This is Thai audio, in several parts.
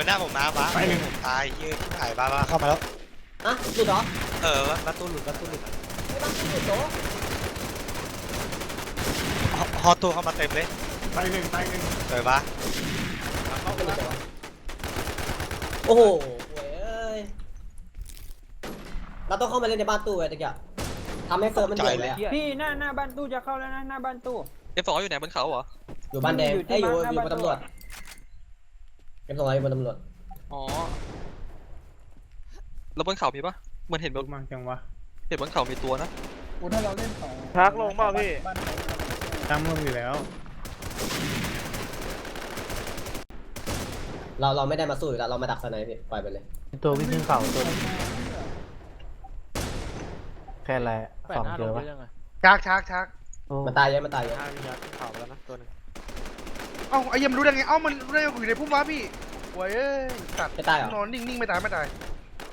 วันหน้าผมมาบ้าไปหนึ่ง ผมตายเหี้ยที่ถ่ายบ้าบ้าเข้ามาแล้ว อะหลุดเหรอเออประตูหลุดประตูหลุดไม่ต้องหลุดโตฮอฮอตัวเข้ามาเต็มเลยไปหนึ่งไปหนึ่งเปิดบ้าเข้าไปไม่หลุแล้วดเหรอโอ้โหโว้ยเอ้ยเราต้องเข้ามาเล่นในบ้านตู้ไอ้ตะเกียบทำให้เฟิร์มมันเดือดเลยอะพี่หน้าหน้าบ้านตู้จะเข้าแล้วนะหน้าบ้านตู้ เอฟสองอยู่ไหนบนเขาเหรออยู่บ้านแดงอยู่ที่เอ้ยอยู่บ้านอยู่บนหน้าบ้านตำรวจ เก็บส่งอะไรอยู่บนตำรวจอ๋อแล้วบนเขามีปะเหมือนเห็นบลุนกมาจังวะเห็นบนเขามีตัวนะกูถ้าเราเล่นสองชักลงเปล่าพี่ บ้านไหนตั้งลงอยู่แล้ว เราเราไม่ได้มาสู้อยู่แล้วเรามาดักสไนป์พี่ปล่อยไปเลยตัววิ่งขึ้นเขาตัวแค่อะไรแปสดองหน้าเจลองไปปะยังไงชักชักชักโอ้มันตายเยอะมันตายเยอะหน้าพี่ยักษ์ขึ้นเขาไปแล้วนะตัวหนึง เอ้าไอ้เหี้ยมนรู้ได้ไงเอ้ามันรู้ได้ไงกูอยู่ในพุ่มว้าพี่โว้ยเอ้ยสัตว์ไม่ตายเหรอ นอนนิ่งๆไม่ตายไม่ตาย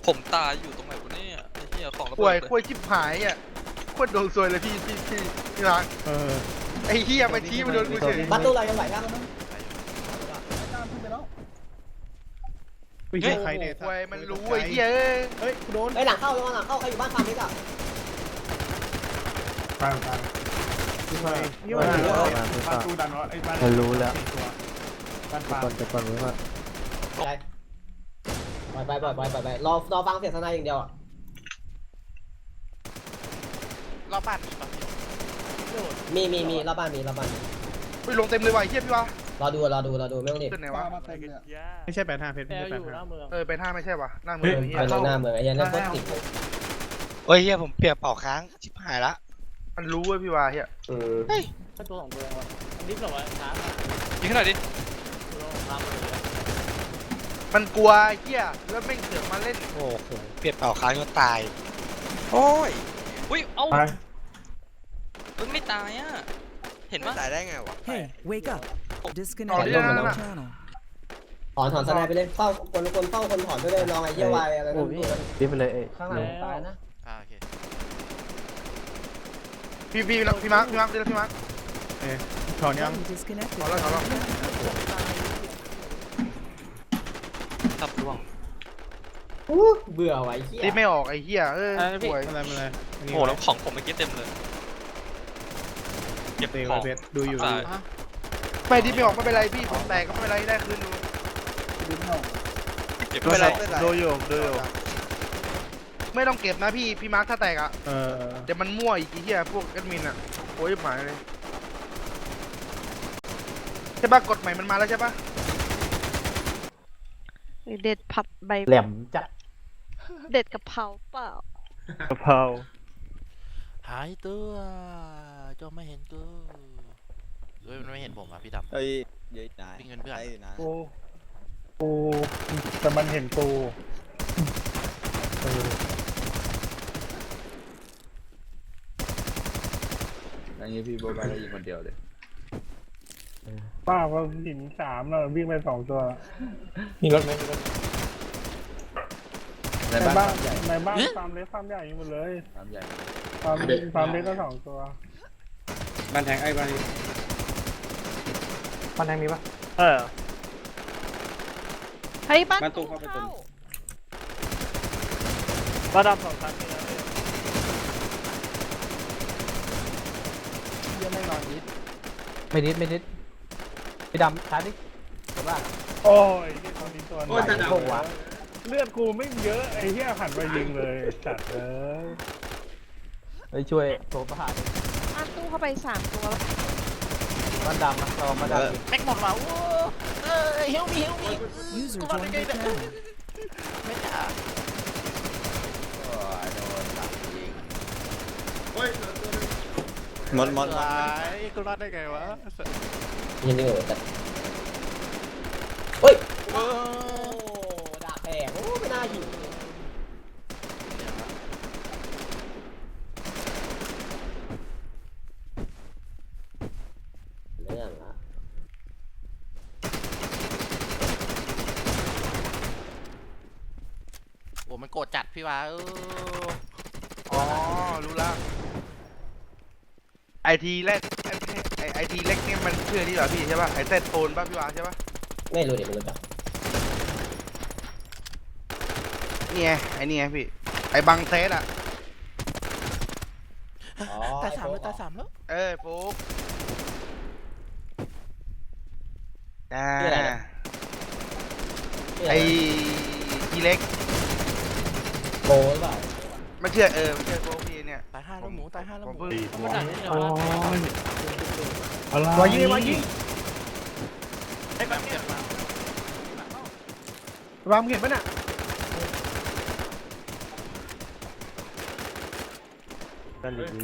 ผมตายอยู่ตรงไหนวะเนี่ยไอ้เหี้ยของระป่เบิวยดเลยป่วยชิบหายอะโคตรโดนซวยเลยพี่พี่พี่พี่รักเออ ไอ้เหี้ยมาชี้มาโดนกูเฉยบ้านตู้เรายังไหวครับตามขึ้นไปแล้วไม่ใช่ใครเนี่ยป่วยมันรู้ไอ้เหี้ยเอ้ยเฮ้ยกูโดน ไอ้ยหลังเข้าระวังหลังเข้าใครอยู่บ้านฟาร์มนี่ก่ะฟังฟังคือ ใครยี่ห้อไหนวะบ้านตู้ดันวะไอ้บ้านมันรู้แล้วบ้านทุกฟ้าคนจะก่อนรู้ว่าใช่ปล่อยไปไปไปรอรอฟังเสียงสนป์อย่างเดียวอะรอบบ้านมีปะมีมีมีรอบบ้านมีรอบบ้านไปลงเต็มเลยว่ะเหี้ยพี่วะรอดูรอดูรอดูไม่ต้องรีบขึ้นไหนวะไม่ใช่แปดห้าเพชรไม่ใช่แปดห้าเอออเป็นห้าไม่ใช่วะหน้าเมือไอ้เหี้ยหน้าเมืองไอ้เหี้ยนั่นก็ติดเลยโอ้ยเหี้ยผมเปียนเป่าค้างชิบหายละ มันรู้เว้ยพี่วะเหี้ยอืมแค่ตัวสองตัวเองวะอันนี้แบบว่าช้าอะยิงขนาดดิกูต้องทำเลยอะมันกลัวไอ้เหี้ยแล้วแม่งเสือกมาเล่นโอ้โหเปลี่ยนเป่าค้างจนตาย โอ้ยอุ้ยเอ้าไปเอ้ยไม่ตายอะ เห็นปะตายได้ไงวะ Hey, wake up. ต่อ Disconnect ที่ from นั่น your น่ะ channel. ถอนถอนสไนป์ไปเลยเฝ้าคนคนเฝ้าคนถอนไปเลยลองไอ้เหี้ยวายอะไรนั่นดูมันรีบไปเลยเอ้ยข้างหลังตายนะ อ่พี่พี่พี่มาร์คพี่มาร์คเดี๋ยวพี่มาร์คถอนยัง Disconnected. ถอนแล้วถอนแล้วตับร่วง อู้เบื่อไอ้เหี้ยรีบไม่ออกไอ้เหี้ยเออป่วยอะไรอะไรโอ้โหแล้วของผมเมื่อกี้เต็มเลย เก็บเตะของ เพชรดูอยู่ตายไม่รีบไม่ออกไม่เป็นไรพี่ผมแตกก็ไม่เป็นไรได้คืนดูดูไม่ออกเก็บไม่เป็นไรดูอยู่ดูอยู่ ไม่ต้องเก็บนะพี่พี่มาร์คถ้าแตกอะเออเดี๋ยวมันมั่วอีกไอ้เหี้ยพวกแอดมินอะโอ้ยหมายเลยใช่ปะกฎใหม่มันมาแล้วใช่ปะเด็ดผัดใบแหลมจัดเด็ดกะเพราเปล่ากะเพราหายตัวจงไม่เห็นกูเฮ้ยมันไม่เห็นผมอะพี่ดำเฮ้ยเยอะนะวิ่งเงินเพื่อนนะกูกูแต่มันเห็นกูเออ อย่างนี้พี่โบไปแล้วยิงคนเดียวเลย ป้าก็หินสามแล้ววิ่งไปสองตัวมีรถไหมมีรถในในบ้าบ้านนใหญ่ในบ้านฟาร์มเล็กฟาร์มใหญ่อยู่หมดเลยฟาร์มใหญ่ฟาร์มฟาร์มเล็กก็สองตัวบ้านแทงไอ้บ้านบ้านไหนมีปะเออ เฮ้ยบ้านบ้านตู้ตู้เข้าไปตุนเข้าบ้านดำสองชั้นนี่นะ ยังไม่นอนยิดไม่นิดไม่นิดพี่ดำชาร์จดิเห็นปะโอ้ยนี่ตัวนี้ตัวไหนโอ้ยจะดำ วะ เลือดกูไม่เยอะไอ้เหี้ยหันไปยิงเลยจัดเลยไปช่วยโถประหารบ้านตู้เข้าไปสามตัวแล้วบ้านดำนะเราบ้านดำแม็กหมดว่ะโอ้เอ้ยเฮลมีเฮลมี User joined your channel. ไม่จ๋า หมดหมดหายกูรอดได้ไงวะยินดีเลยแต่เฮ้ยเอโอ้อดาบแตกโอ้ไม่น่ายิงเรื่องละโอ้มันโกรธจัดพี่วะเอออ๋อรู้ละ ไอทีแรกไอไอทีเล็กเนี่ยมันชื่อนี่เหรอพี่ใช่ปะไอเซตโฟนป่ะพี่วาใช่ปะไม่รู้ดิไม่รู้จักนี่ไงไอ้นี่ไงพี่ไอ้บังเซสอะอ๋อตายสามแล้วตายสามแล้วเออฟุกอ่าชื่ออะไรเนี่ยไอ้ทีเล็กโบหรือเปล่าไม่เชื่อเออไม่เชื่อโฟก พี่เนี่ยตายห้าแล้วหมูตายห้าแล้วผหมมูเพิ่งโอ้ยอะไรวายิงวายิงไอ้แบบเจ็บมาวางมึงเห็นปะน่ะ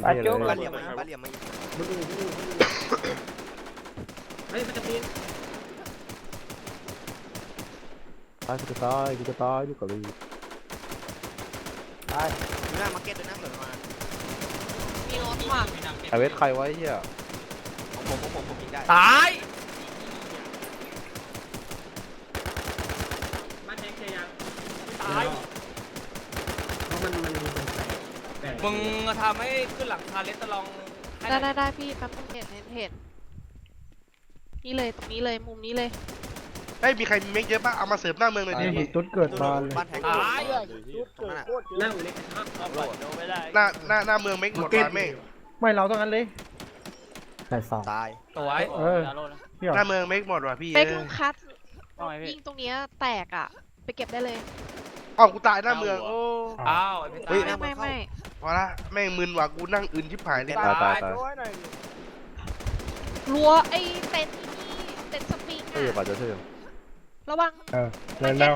ปาโจ๊กบ้านเหลี่ยมมาบ้านเหลี่ยมมาอีกเฮ้ยมันจะปีนตายกูจะตายกูจะตายลูกกะลีดูหน้ามาร์เก็ตด้วยนะเปิดมา มีรถว่ะไอเวทใครไว้เฮียของผมของผมผมยิงได้ตายมาแทงเชียยังตายเพราะมันมันแบ่งมึงทำให้ขึ้นหลังคาเลสตลองให้ได้ได้ได้พี่แป๊บนึงเห็นเห็นเห็นนี่เลยตรงนี้เลยมุมนี้เลย เฮ้ยมีใครมีเมคเยอะป่ะเอามาเสิร์ฟหน้าเมืองเลยดิพี่จุดเกิดมาเลยบ้านแทงตายตรงนั้นอะนั่งอยู่ในกระทะโหลดหน้าหน้าหน้าเมืองเมคหมดว่ะเมฆไม่เราต้องงั้นเลยใส่สองตายตัวไอ้เออพี่หน้าเมืองเมคหมดว่ะพี่เป๊กเอลุองคัดยิงตรงเนี้ยแตกอะ ไปเก็บได้เลยเอ้ากูตายหน้าเมืองโอ้อ้าวไอ้เพชรเฮ้ยตายไม่ไม่ไม่พอละแม่งมึนว่ะกูนั่งอื่นชิบหายเลยตายตายรั้วไอ้เต็นท์นี่เต็นท์สปริงเอออะป่าจะเชื่อ ระวังเออแล้วแล้ว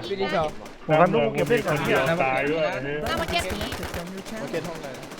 ผมทำลูกเก็บเล่นก่อนคนเดียวตายด้วยอันนี้ หน้ามาร์เก็ตนี้ Disconnected from your channel.